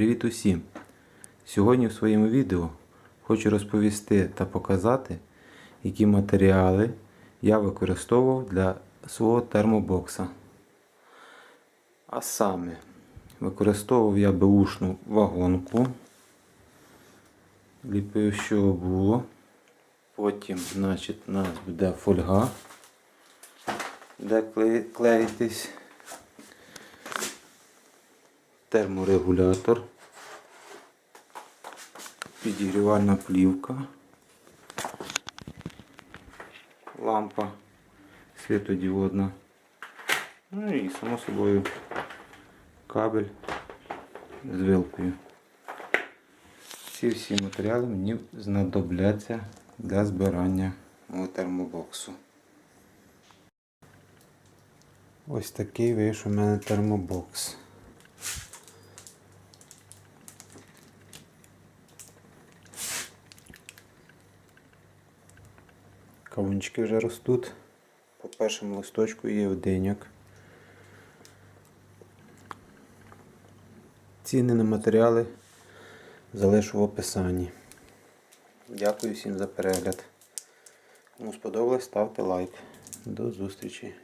Привіт усім! Сьогодні в своєму відео хочу розповісти та показати, які матеріали я використовував для свого термобокса. А саме, використовував я беушну вагонку, ліпив, що було. Потім, значить, у нас буде фольга, де клеїтись терморегулятор, підігрівальна плівка, лампа світодіодна, ну і само собою кабель з вилкою. Ці всі матеріали мені знадобляться для збирання мого термобоксу. Ось такий вийшов у мене термобокс. Кавунчики вже ростуть. По першому листочку є одиньок. Ціни на матеріали залишу в описанні. Дякую всім за перегляд. Кому сподобалось, ставте лайк. До зустрічі.